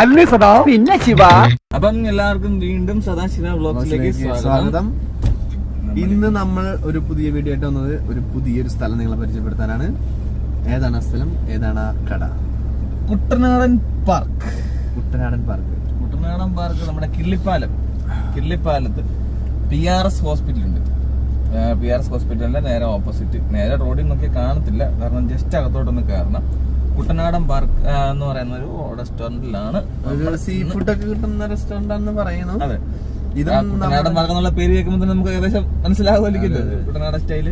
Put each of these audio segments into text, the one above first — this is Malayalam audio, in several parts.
അല്ലേ സദാ പിന്നെ ശിവ. അപ്പം എല്ലാവർക്കും വീണ്ടും സദാശിവ ബ്ലോഗ്സിലേക്ക് സ്വാഗതം. ഇന്ന് നമ്മൾ ഒരു പുതിയ വീഡിയോ ആയിട്ട് വന്നത് ഒരു പുതിയൊരു സ്ഥലം നിങ്ങളെ പരിചയപ്പെടുത്താനാണ്. ഏതാണ് ആ സ്ഥലം? ഏതാണ് ആ കട? കുട്ടനാടൻ park. Kuttanadan park. Kuttanadan park നമ്മുടെ കിള്ളിപ്പാലം. കിള്ളിപ്പാലത്ത് പി ആർ എസ് ഹോസ്പിറ്റൽ ഉണ്ട്. പി ആർ എസ് ഹോസ്പിറ്റലിന്റെ നേരെ ഓപ്പോസിറ്റ് നേരെ റോഡിൽ നോക്കി കാണത്തില്ല. കാരണം ജസ്റ്റ് അകത്തോട്ടൊന്ന് കയറണം കുട്ടനാടൻ പാർക്ക് എന്ന് പറയുന്ന ഒരു റെസ്റ്റോറന്റിലാണ് സീ ഫുഡ് ഒക്കെ കിട്ടുന്ന റെസ്റ്റോറന്റ് ആണെന്ന് പറയുന്നു. അതെ. ഇത് കുട്ടനാടൻ പാർക്ക് എന്നുള്ള പേര് കേൾക്കുമ്പോൾ തന്നെ നമുക്ക് ഏകദേശം മനസ്സിലാകുമല്ലോ കുട്ടനാടൻ സ്റ്റൈൽ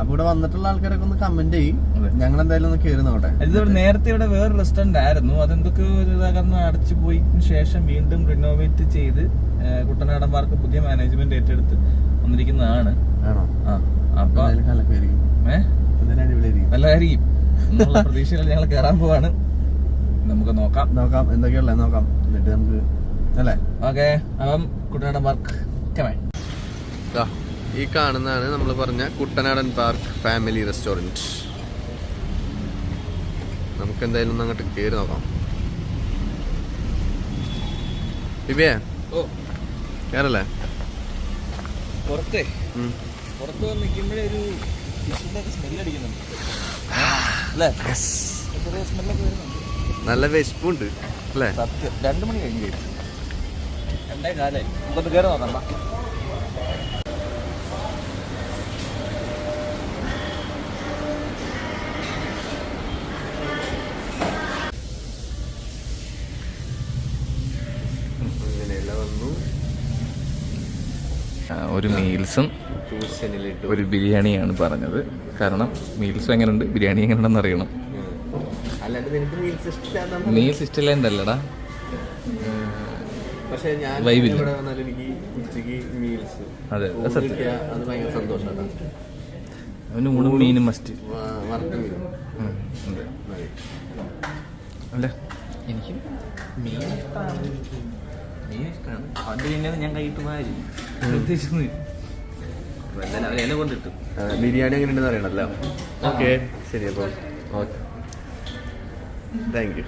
അപ്പൊ ഇവിടെ വന്നിട്ടുള്ള ആൾക്കാരൊക്കെ ഒന്ന് കമന്റ് ചെയ്യും. ഞങ്ങൾ എന്തായാലും ഒന്ന് കയറി നോട്ടെ ഇതിവിടെ നേരത്തെ ഇവിടെ വേറെ റെസ്റ്റോറന്റ് ആയിരുന്നു. അതെന്തൊക്കെ കാരണം അടച്ചു പോയി. ശേഷം വീണ്ടും റിനോവേറ്റ് ചെയ്ത് കുട്ടനാടൻ പാർക്ക് പുതിയ മാനേജ്മെന്റ് ഏറ്റെടുത്ത് വന്നിരിക്കുന്നതാണ് ആണോ ആ അപ്പൊ എന്തായാലും കലക്കായിരിക്കും ഏ എന്തായാലും നല്ലതായിരിക്കും എന്നുള്ള പ്രതീക്ഷയിൽ ഞങ്ങൾ കയറാൻ പോവാണ്. നമുക്ക് നോക്കാം. നോക്കാം എന്തൊക്കെയുള്ള നോക്കാം. എന്നിട്ട് നമുക്ക് അല്ലേ? ഓക്കെ അപ്പം കുട്ടനാടൻ പാർക്ക്. ഈ കാണുന്നതാണ് നമ്മൾ പറഞ്ഞ കുട്ടനാടൻ പാർക്ക് ഫാമിലി റെസ്റ്റോറന്റ് നമുക്ക് എന്തായാലും ഒന്ന് അങ്ങോട്ട് കയറി നോക്കാം. ബിബിയെ ഓ. കയറല്ലേ പുറത്തേ? പുറത്ത് വന്ന് നിൽക്കുമ്പോഴേ ഒരു ഫിഷിന്റെ നല്ല വിശപ്പുണ്ട് അല്ലേ? സത്യം. രണ്ടു മണി കഴിഞ്ഞ് കഴിഞ്ഞു രണ്ടേ കാലായി. നമുക്കൊന്ന് കയറി നോക്കാം ഒരു മീൽസും ഒരു ബിരിയാണിയാണ് പറഞ്ഞത്. കാരണം മീൽസും എങ്ങനെയുണ്ട് ബിരിയാണി എങ്ങനെയുണ്ടെന്ന് അറിയണം. മീൽസ് ഇഷ്ടമില്ല ഇഷ്ടമില്ലണ്ടല്ലടാ വൈബില്ല. മീൽസ്. അതെ, അവന് ഊണും മീനും മസ്റ്റ്. അല്ല? എനിക്ക് മീൻ ഇഷ്ടമാണ് മീൻ ഇഷ്ടമാണ് അത് പിന്നെ ഞാൻ കഴിയിട്ട് പോയാലും ബിരിയാണി എങ്ങനെ ഉണ്ടെന്ന് അറിയണല്ലോ. ഓക്കെ. ശരി അപ്പൊ. ഓക്കെ. Thank you.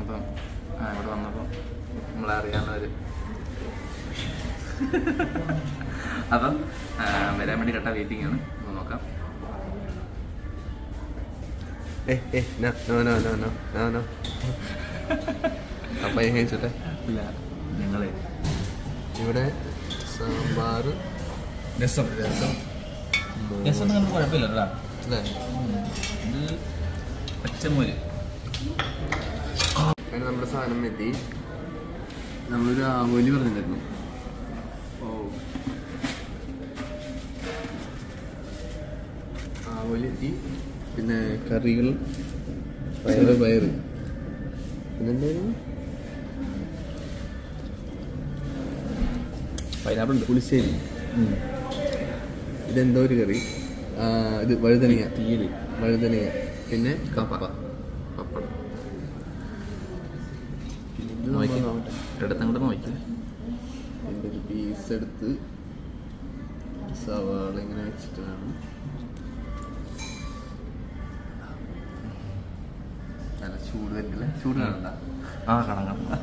അപ്പം ആ ഇവിടെ വന്നപ്പോൾ നമ്മളെ അറിയാവുന്നവർ അപ്പം ആ, വരാൻ വേണ്ടി കട്ട വെയിറ്റിംഗ് ആണ്. നോക്കാം. ഏ ഏ no no no no no no no. അപ്പം ഞാൻ ചോദിച്ചോട്ടെ ഇല്ല. ഞങ്ങളെ ഇവിടെ സാമ്പാർ രസം. രസം രസം നമുക്ക് കുഴപ്പമില്ല കേട്ടോ. അല്ലേ? ഇത് പച്ചമൂര്. അങ്ങനെ നമ്മുടെ സാധനം എത്തി. നമ്മളൊരു ആവോലി പറഞ്ഞിട്ടുണ്ടായിരുന്നു. ഓ. ആവോലി എത്തി. പിന്നെ കറികൾ പയറ് പയറ്. പിന്നെന്തായിരുന്നു? പൈനാപ്പിൾ ഉണ്ട്. പുളിശ്ശേരി. ഇതെന്തോ ഒരു കറി. ഇത് വഴുതനങ്ങ. തീയൽ. വഴുതനങ്ങ. പിന്നെ കപ്പ. പപ്പടം. എടുത്തങ്ങോട്ട് നോക്കി. എന്റെ ഒരു പീസ് എടുത്ത് സവാള ഇങ്ങനെ വെച്ചിട്ടാണ്. നല്ല ചൂട് തന്നെ ചൂട് കാണണ്ട. ആ കാണാം കാണാം.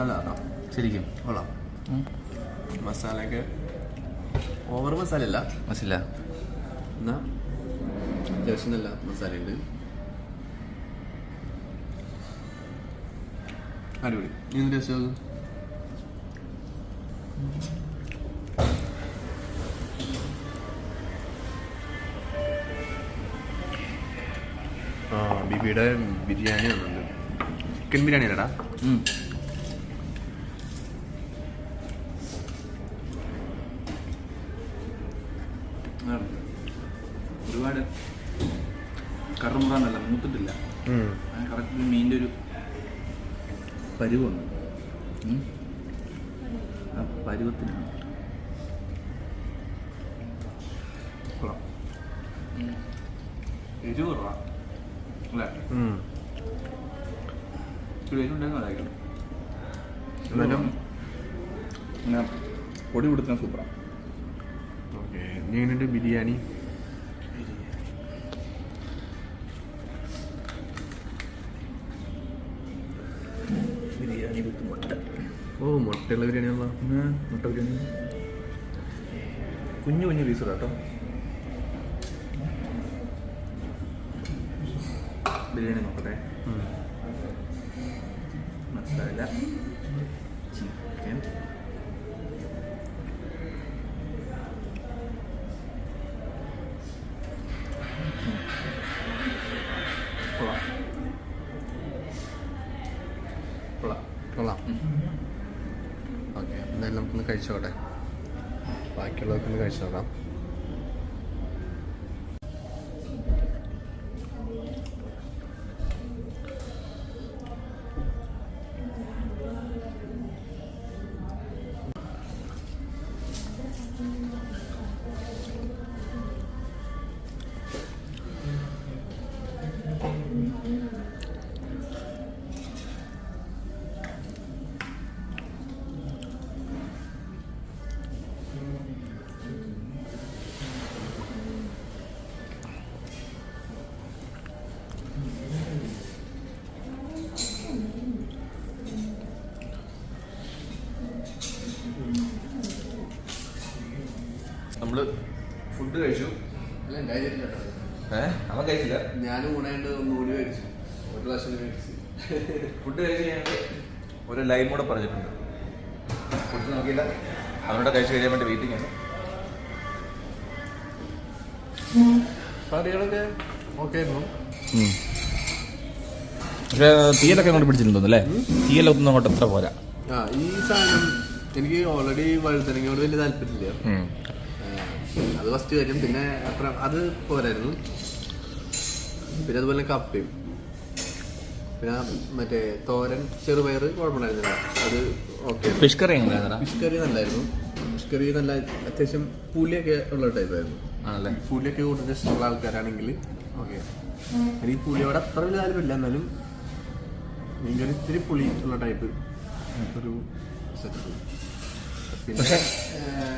നല്ല കേട്ടോ ശരിക്കും. കൊള്ളാം. മസാലയൊക്കെ ഓവർ മസാല അല്ല. മസാല. എന്നാ അത്യാവശ്യം നല്ല മസാലയുണ്ട്. അടിപൊളി. നീ ടേസ്റ്റ് നോക്ക് ബിബിയുടെ ബിരിയാണി വന്നിട്ടുണ്ട്. ചിക്കൻ ബിരിയാണി അല്ലടാ. പരുവത്തിനാണ്. എരിവ് കുറവാ അല്ലേ? എന്നാലും? ഇങ്ങനെ പൊടി കൊടുത്താൽ സൂപ്പറാണ്. ഓക്കെ. ബിരിയാണി ബിരിയാണി? ഓ മുട്ടയുള്ള ബിരിയാണിയാണല്ലോ മുട്ട ബിരിയാണി. കുഞ്ഞു കുഞ്ഞു പീസ് കേട്ടോ. ബിരിയാണി നോക്കട്ടെ. മസാല ചിക്കൻ. കൊള്ളാം. കൊള്ളാം. കൊള്ളാം. ഓക്കെ എന്തായാലും നമുക്കൊന്ന് കഴിച്ചോട്ടെ ബാക്കിയുള്ളവർക്കൊന്ന് കഴിച്ചു നോക്കാം ഫുഡ് കഴിച്ച് ഒരു ലൈൻ കൂടെ പറഞ്ഞിട്ടുണ്ട്. ഫുഡ് നോക്കിയില്ല. അവനോട് കഴിച്ച് കഴിയാൻ വേണ്ടി വെയിറ്റിംഗ് ആണ്. കറികളൊക്കെ ഓക്കെ ആയിരുന്നു. പക്ഷേ തീയലൊക്കെ അങ്ങോട്ട് പിടിച്ചിട്ടുണ്ടോ അല്ലേ? തീയലൊന്നും അങ്ങോട്ട് എത്ര പോരാ? ആ ഈ സാധനം എനിക്ക് ഓൾറെഡി വഴുതനങ്ങയോട് വലിയ താല്പര്യമില്ല. അത് ഫസ്റ്റ് കാര്യം. പിന്നെ അത്ര അത് പോരായിരുന്നു. പിന്നെ അതുപോലെ കപ്പയും. പിന്നെ മറ്റേ തോരൻ ചെറുപയർ കുഴപ്പമുണ്ടായിരുന്നില്ല. അത് okay fish curry fish curry നല്ലായിരുന്നു. ഫിഷ് കറി നല്ല അത്യാവശ്യം പുലിയൊക്കെ ഉള്ള ടൈപ്പായിരുന്നു ആണല്ലേ? പുലിയൊക്കെ കൂടുതൽ ഇഷ്ടമുള്ള ആൾക്കാരാണെങ്കിൽ ഓക്കെ എനിക്ക് പുളിയോട് അത്ര വലിയ താല്പര്യമില്ല. എന്നാലും മീൻകറി ഇത്തിരി പുളി ഉള്ള ടൈപ്പ് ഒരു സെറ്റ് പിന്നെ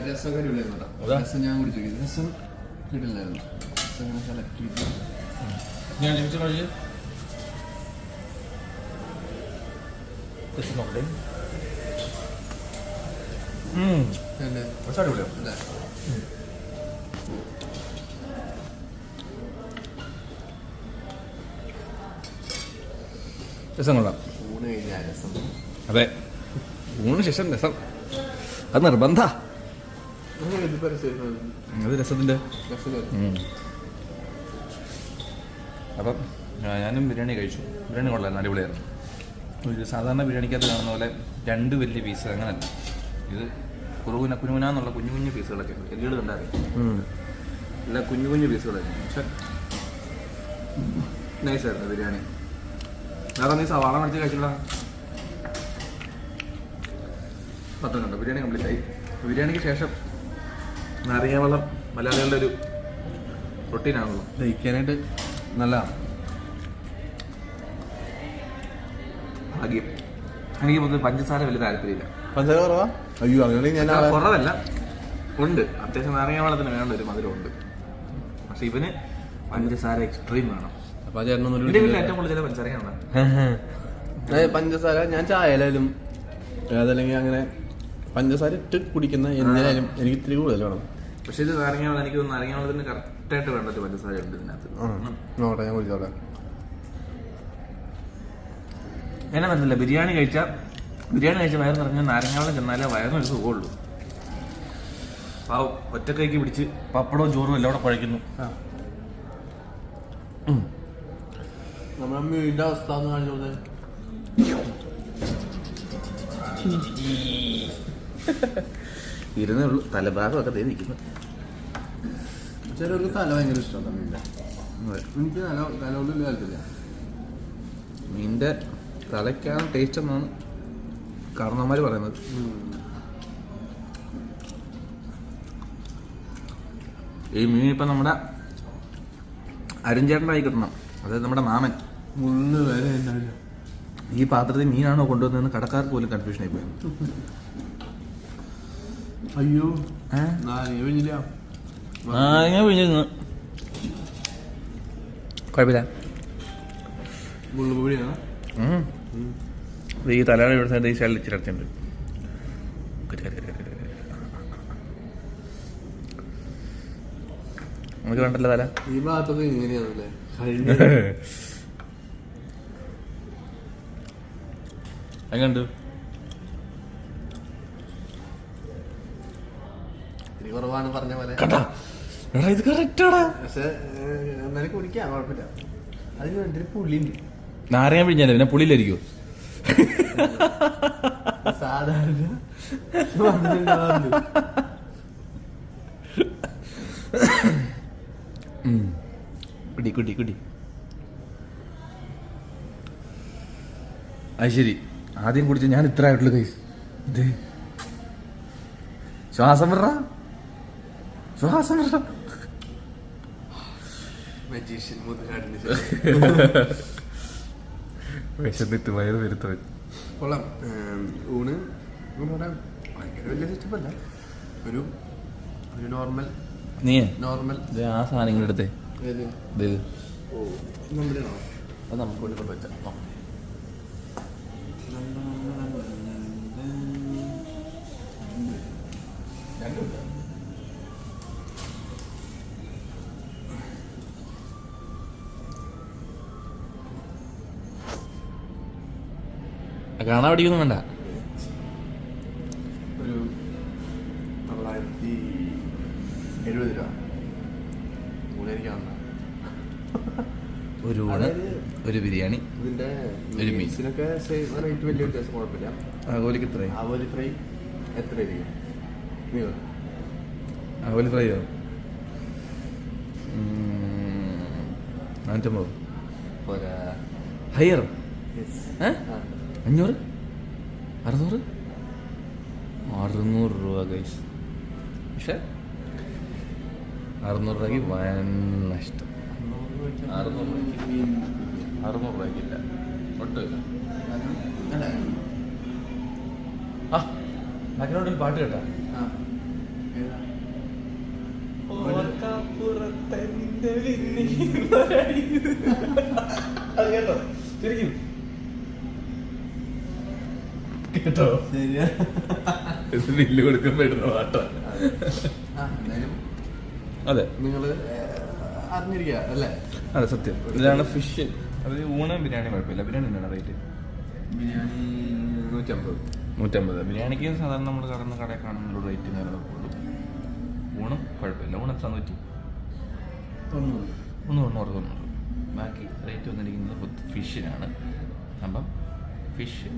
രസമൊക്കെ അടിപൊളിയായിരുന്നു രസം ഞാൻ കുടിച്ചു രസം കിട്ടില്ലായിരുന്നു. രസം അങ്ങനെ സെലക്ട് ചെയ്ത്. ഞാൻ കഴിച്ച് നോക്കട്ടെ? രസം കൊള്ളാം അതെ ഊണിന് ശേഷം രസം അത് നിർബന്ധ അത് രസത്തിന്റെ രസം അപ്പം ഞാനും ബിരിയാണി കഴിച്ചു. ബിരിയാണി കൊള്ളായിരുന്നു അടിപൊളിയായിരുന്നു. ഒരു സാധാരണ ബിരിയാണിക്കകത്ത് കാണുന്ന പോലെ രണ്ട് വലിയ പീസ് അങ്ങനല്ല. ഇത് കുറുകുന കുഞ്ഞുകുനാന്നുള്ള കുഞ്ഞു കുഞ്ഞു പീസുകളൊക്കെ എല്ലുകൾ ഉണ്ടായിരുന്നു എല്ലാ കുഞ്ഞു കുഞ്ഞു പീസുകളായിരുന്നു പക്ഷെ നൈസായിരുന്നു ബിരിയാണി. വേറെ നീ സവാള മേടിച്ച് കഴിച്ചില്ല പത്രം കണ്ടോ? ബിരിയാണി കംപ്ലീറ്റ് ആയി. ബിരിയാണിക്ക് ശേഷം നാരങ്ങ വെള്ളം മലയാളികളുടെ ഒരു റൊട്ടീനാണല്ലോ ദഹിക്കാനായിട്ട് നല്ലതാണ്. ഭാഗ്യം എനിക്ക് പൊതുവെ പഞ്ചസാര വലിയ താല്പര്യമില്ല. പഞ്ചസാര കുറവാ? അയ്യോ അങ്ങനെ ഞാൻ കുറവല്ല. ഉണ്ട്. അത്യാവശ്യം നാരങ്ങ വെള്ളത്തിന് വേണ്ട ഒരു മധുരം ഉണ്ട്. പക്ഷെ ഇവന് പഞ്ചസാര എക്സ്ട്രീം വേണം. അപ്പൊ ആ ചേട്ടനൊന്നും എന്റെ വീട്ടിൽ ഏറ്റവും കൂടുതൽ പഞ്ചസാരയാണ് പഞ്ചസാര ഞാൻ ചായാലും അതല്ലെങ്കിൽ അങ്ങനെ പഞ്ചസാര ഇട്ട് കുടിക്കുന്ന എന്തിനായാലും എനിക്ക് ഇത്തിരി കൂടുതൽ വേണം. പക്ഷെ ഇത് നാരങ്ങ വെള്ളം എനിക്ക് നാരങ്ങ വെള്ളത്തിന് കറക്റ്റായിട്ട് വേണ്ട ഒരു പഞ്ചസാര ഉണ്ട് ഇതിനകത്ത്. നോട്ടെ ഞാൻ കുടിച്ചോട്ടെ എന്നെ മനസ്സില്ല ബിരിയാണി കഴിച്ച ബിരിയാണി കഴിച്ച വയറ് നിറഞ്ഞ നാരങ്ങാവളം ചെന്നാലേ വയറിനൊരു സുഖമുള്ളൂ. പാവം ഒറ്റക്കൈക്ക് പിടിച്ച് പപ്പടവും ചോറും എല്ലാം കൂടെ കുഴയ്ക്കുന്നു നമ്മുടെ അവസ്ഥ കാണിച്ചോട്ടെ ഇരുന്നേ ഉള്ളൂ. തലഭാഗമൊക്കെ ദേ നിൽക്കുന്നു. ചിലർക്ക് തല ഭയങ്കര ഇഷ്ടമാണ് മീന്റെ എനിക്ക് തല തലയ്ക്കാണ് ടേസ്റ്റ് എന്നാണ് കാരണവന്മാർ പറയുന്നത്. ഈ മീൻ ഇപ്പം നമ്മുടെ അരുഞ്ചേട്ടനായി കിട്ടണം. അതായത് നമ്മുടെ മാമൻ. ഈ പാത്രത്തിൽ മീനാണോ കൊണ്ടുവന്നതെന്ന് കടക്കാർക്ക് പോലും കൺഫ്യൂഷൻ ആയി പോയി. അയ്യോ. നാരങ്ങ പിഴിഞ്ഞിരുന്നു. കുഴപ്പമില്ല. ഈ തലയുടെ ഇവിടെ സൈഡ് ഈ സൈഡിൽ ഇച്ചിരി അടച്ചുണ്ട് നമുക്ക് വേണ്ടല്ലോ തല. ഈ ഭാഗത്തൊക്കെ ഇങ്ങനെയാണല്ലേ? എങ്ങനെയുണ്ട് കുറവാണ് പറഞ്ഞ പോലെ. എടാ ഇത് കറക്റ്റാടാ പക്ഷെ എന്നാലും കുടിക്കാം കുഴപ്പമില്ല. അതിന് വേണ്ടി പുള്ളിണ്ട് നാരങ്ങ പിഴിഞ്ഞാലേ പിന്നെ പുളിയിലായിരിക്കും സാധാരണ. കുടി കുടി കുടി. അത് ശരി. ആദ്യം കുടിച്ച ഞാൻ ഇത്ര ആയിട്ടുള്ള കൈസ് ഇത് ശ്വാസം വിട ശ്വാസം വിട മജീഷ്യൻ ശേഷം. വിശന്നിട്ട് വയറ് വരുത്തവൻ. കൊള്ളാം. ഊണ് ഇവിടെ ഭയങ്കര വലിയ സെറ്റപ്പ് ഒരു ഒരു നോർമൽ നീ? നോർമൽ ആ സാധനങ്ങൾ എടുത്തേ. അത് നമുക്ക് കൊണ്ട് പറ്റാം വെച്ചാൽ കാണാൻ പഠിക്കുന്നു വേണ്ട. ഒരു തൊള്ളായിരത്തി എഴുപത് രൂപ. ഊണായിരിക്കാവുന്ന ഒരു ഊണ് ഒരു ബിരിയാണി ഇതിന്റെ ഒരു മീൻ. മീൽസിനൊക്കെ സെയിം റേറ്റ് വലിയ വ്യത്യാസം കുഴപ്പമില്ല. ആവോലിക്ക് എത്രയായി? ആവോലി ഫ്രൈ എത്ര ആയിരിക്കും? നീ പറ. ആവോലി ഫ്രൈയോ? നാനൂറ്റമ്പത്? ഹയർ. ഏ. അഞ്ഞൂറ്? അറുന്നൂറ്? അറുന്നൂറ് രൂപ ഗൈസ് പക്ഷേ അറുന്നൂറ് രൂപയ്ക്ക് വൻ നഷ്ടം അറുന്നൂറ് രൂപയ്ക്ക്. അറുന്നൂറ് രൂപയ്ക്കില്ല ഒട്ടുമില്ല. ആ ബാക്കിനോട് പാട്ട് കേട്ടാ? അത് കേട്ടോ. ശരിക്കും കേട്ടോ? ശരിയാ. ഇത് ബില്ല് പാട്ടോ ഇടുന്ന പാട്ടാ. ആ, എന്തായാലും അതെ. നിങ്ങൾ അറിഞ്ഞിരിക്കുക അല്ലേ? അതെ സത്യം. ഇതാണ് ഫിഷ് അത് ഊണ ബിരിയാണി കുഴപ്പമില്ല. ബിരിയാണി എന്താണ് റേറ്റ് ബിരിയാണി നൂറ്റമ്പത്. നൂറ്റമ്പത്. ബിരിയാണിക്ക് സാധാരണ നമ്മൾ കടന്ന് കടയിൽ കാണുന്ന റേറ്റ് കാര്യങ്ങളൊക്കെ ഉള്ളൂ. ഊണും കുഴപ്പമില്ല. ഊണ് എത്ര നൂറ്റി? തൊണ്ണൂറ്. ഒന്ന് തൊണ്ണൂറ് തൊണ്ണൂറ്. ബാക്കി റേറ്റ് വന്നിരിക്കുന്നത് ഫിഷിനാണ് അപ്പം ഫിഷ്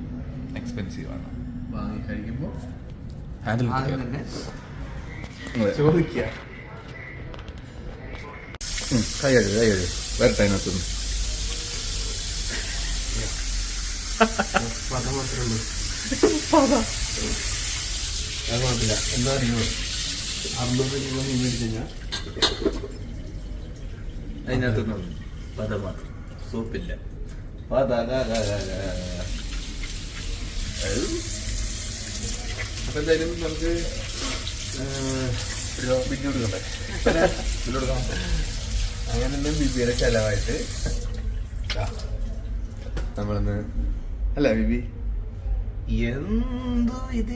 എക്സ്പെൻസീവ് ആണ്. വാങ്ങി കഴിക്കുമ്പോൾ ഹാൻഡിൽ തന്നെ ചോദിക്കുക. കൈ കഴുകു കൈ കഴുകു വരട്ടെ അതിനകത്തുനിന്ന് പദം മാത്രമേ ഉള്ളൂ. അത് കുഴപ്പമില്ല എന്താ അറിയുമോ അറുന്നൂറ് രൂപ മീൻ മേടിച്ചു കഴിഞ്ഞാൽ അതിനകത്തുനിന്ന് പത മാത്രം. സൂപ്പില്ല. അപ്പൊ എന്തായാലും നമുക്ക് ബില്ല് കൊടുക്കണ്ടേ ബില്ല് കൊടുക്കണം അങ്ങനെ ബിബിയുടെ ചെലവായിട്ട്. നമ്മളൊന്ന് അല്ല ബിബി എന്തോ ഇത്?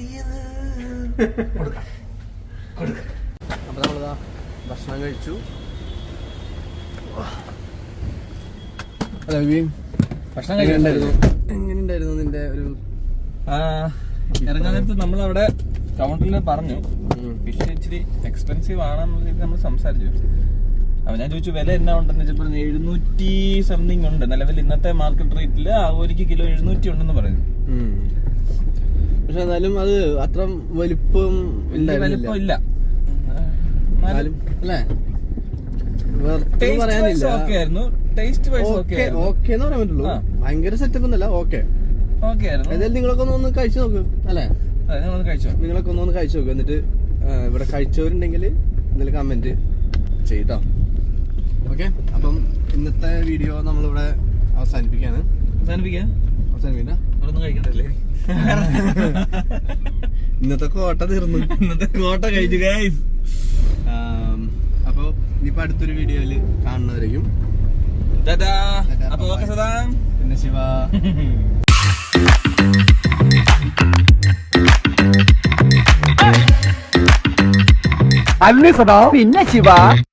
കൊടുക്കാം. കൊടുക്കാം. അപ്പൊ നമ്മളിതാ ഭക്ഷണം കഴിച്ചു. അല്ല ബിബി ഭക്ഷണം കഴിക്കണ്ടായിരുന്നു എങ്ങനെയുണ്ടായിരുന്നു നിന്റെ ഒരു ഇറങ്ങാൻ നേരത്ത് നമ്മളവിടെ കൗണ്ടറിൽ പറഞ്ഞു. ഫിഷ് ഇച്ചിരി എക്സ്പെൻസീവ് ആണെന്നുള്ള രീതിയിൽ നമ്മൾ സംസാരിച്ചു. അപ്പൊ ഞാൻ ചോദിച്ചു വില എന്നാ ഉണ്ടെന്ന്? വെച്ചപ്പോൾ എഴുന്നൂറ്റി സംതിങ് ഉണ്ട്. നിലവിൽ ഇന്നത്തെ മാർക്കറ്റ് റേറ്റിൽ ആ ഒരു കിലോ എഴുന്നൂറ്റി ഉണ്ടെന്ന് പറയുന്നു. പക്ഷെ എന്നാലും അത് അത്ര വലിപ്പം വലിപ്പം ഇല്ല. അല്ലേ? പറയാനില്ല. ഓക്കെ ആയിരുന്നു. ടേസ്റ്റ് വൈസ് ഓക്കെ ഓക്കെ എന്ന് പറയാൻ പറ്റുള്ളൂ. ആ. ഭയങ്കര സെറ്റപ്പ് ഒന്നല്ല ഓക്കെ ഏതായാലും നിങ്ങളൊക്കെ ഒന്ന് കഴിച്ചു നോക്ക് അല്ലേ? നിങ്ങളൊക്കെ ഒന്ന് കഴിച്ചു നോക്ക് എന്നിട്ട് ഇവിടെ കഴിച്ചവരുണ്ടെങ്കിൽ എന്തെങ്കിലും കമന്റ് ചെയ്യട്ടോ ഓക്കെ? അപ്പം ഇന്നത്തെ വീഡിയോ നമ്മളിവിടെ അവസാനിപ്പിക്കാണ് അവസാനിപ്പിക്കാം ഒന്നും കഴിക്കണ്ടല്ലേ? ഇന്നത്തെ കോട്ട തീർന്നു. ഇന്നത്തെ കോട്ട കഴിച്ചു ഗൈസ് അപ്പോ ഇനിയിപ്പോ അടുത്തൊരു വീഡിയോയിൽ കാണുന്നവരെയും അപ്പൊ പിന്നെ ശിവ. അല്ല സദാ പിന്നെ ശിവ